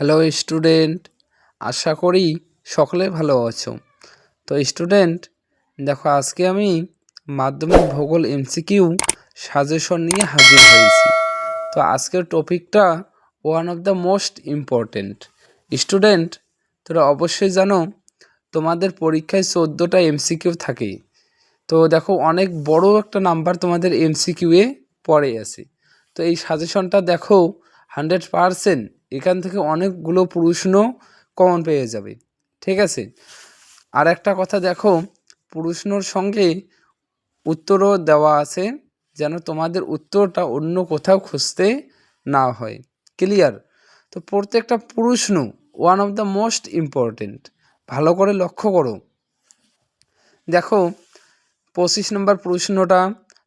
Hello student আশা করি সকলে ভালো আছো। তো স্টুডেন্ট দেখো, আজকে আমি মাধ্যমিক ভূগোল এমসিকিউ সাজেশন নিয়ে হাজির হয়েছি। তো, আজকের টপিকটা one of the most important student তোরা অবশ্যই জানো, তোমাদের পরীক্ষায় চোদ্দোটা এমসিকিউ থাকে। তো, দেখো, অনেক বড় একটা নাম্বার তোমাদের এমসিকিউয়ে পড়ে আছে। তো, এই সাজেশনটা দেখো হান্ড্রেড পারসেন্ট এখান থেকে অনেকগুলো প্রশ্ন কমন পেয়ে যাবে, ঠিক আছে? আর একটা কথা দেখো প্রশ্নর সঙ্গে উত্তরও দেওয়া আছে, যেন তোমাদের উত্তরটা অন্য কোথাও খুঁজতে না হয়, ক্লিয়ার? তো প্রত্যেকটা প্রশ্ন one of the most important ভালো করে লক্ষ্য করো। দেখো, পঁচিশ নম্বর প্রশ্নটা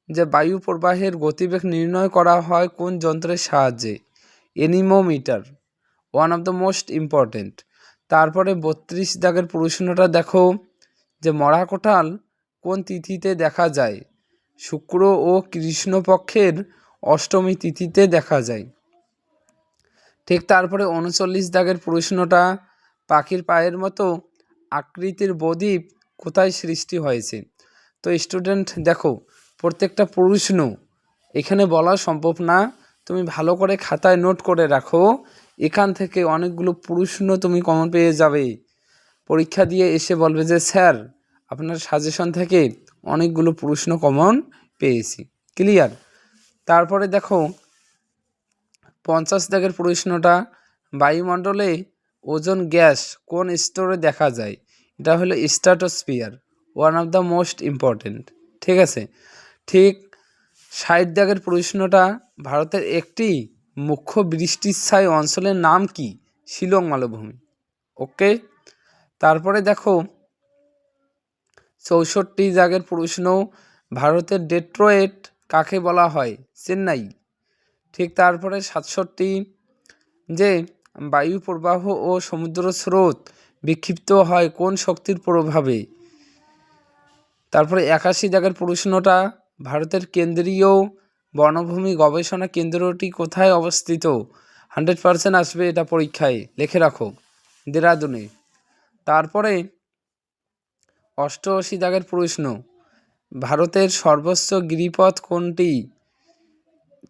যে বায়ু প্রবাহের গতিবেগ নির্ণয় করা হয় কোন যন্ত্রের সাহায্যে? Anemometer. One of the most important তারপরে বত্রিশ দাগের প্রশ্নটা দেখো, যে মরা কোঠাল কোন তিথিতে দেখা যায়? শুক্র ও কৃষ্ণপক্ষের অষ্টমী তিথিতে দেখা যায়। ঠিক তারপরে উনচল্লিশ দাগের প্রশ্নটা, পাখির পায়ের মতো আকৃতির বদ্বীপ কোথায় সৃষ্টি হয়েছে? তো স্টুডেন্ট দেখো, প্রত্যেকটা প্রশ্ন এখানে বলা সম্ভব না। তুমি ভালো করে খাতায় নোট করে রাখো। এখান থেকে অনেকগুলো প্রশ্ন তুমি কমন পেয়ে যাবে। পরীক্ষা দিয়ে এসে বলবে যে, স্যার, আপনার সাজেশন থেকে অনেকগুলো প্রশ্ন কমন পেয়েছি। ক্লিয়ার তারপরে দেখো, পঞ্চাশ দাগের প্রশ্নটা বায়ুমণ্ডলে ওজন গ্যাস কোন স্তরে দেখা যায়? এটা হলো stratosphere one of the most important ঠিক আছে? ঠিক ষাট দাগের প্রশ্নটা ভারতের একটি মুখ্য বৃষ্টিচ্ছায় অঞ্চলের নাম কি? শিলং মালভূমি। ওকে তারপরে দেখো, চৌষট্টি জাগের প্রশ্ন, ভারতের ডেট্রয়েট কাকে বলা হয়? চেন্নাই। ঠিক তারপরে সাতষট্টি, যে বায়ু প্রবাহ ও সমুদ্র স্রোত বিক্ষিপ্ত হয় কোন শক্তির প্রভাবে? তারপরে একাশি জায়গার প্রশ্নটা ভারতের কেন্দ্রীয় বনভূমি গবেষণা কেন্দ্রটি কোথায় অবস্থিত? হান্ড্রেড পারসেন্ট আসবে এটা পরীক্ষায়, লিখে রাখো। দেরাদুনে। তারপরে অষ্টআশি দাগের প্রশ্ন, ভারতের সর্বোচ্চ গিরিপথ কোনটি?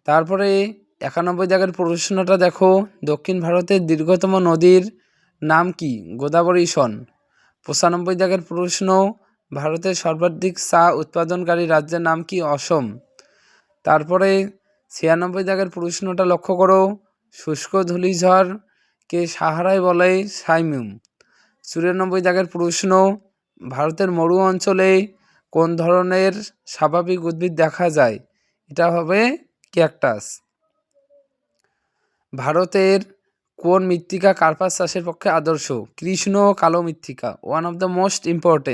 তারপরে একানব্বই দাগের প্রশ্নটা দেখো, দক্ষিণ ভারতের দীর্ঘতম নদীর নাম কি? গোদাবরী সন। পঁচানব্বই দাগের প্রশ্ন ভারতের সর্বাধিক চা উৎপাদনকারী রাজ্যের নাম কি অসম? তারপরে ছিয়ানব্বই দাগের প্রশ্নটা লক্ষ্য করো। শুষ্ক ধূলিঝড়কে সাহারায় বলে সাইমিউম। চুরানব্বই দাগের প্রশ্ন, ভারতের মরু অঞ্চলে কোন ধরনের স্বাভাবিক উদ্ভিদ দেখা যায়? এটা হবে ক্যাকটাস। ভারতের কোন মৃত্তিকা কার্পাস চাষের পক্ষে আদর্শ? কৃষ্ণ কালো মৃত্তিকা one of the most important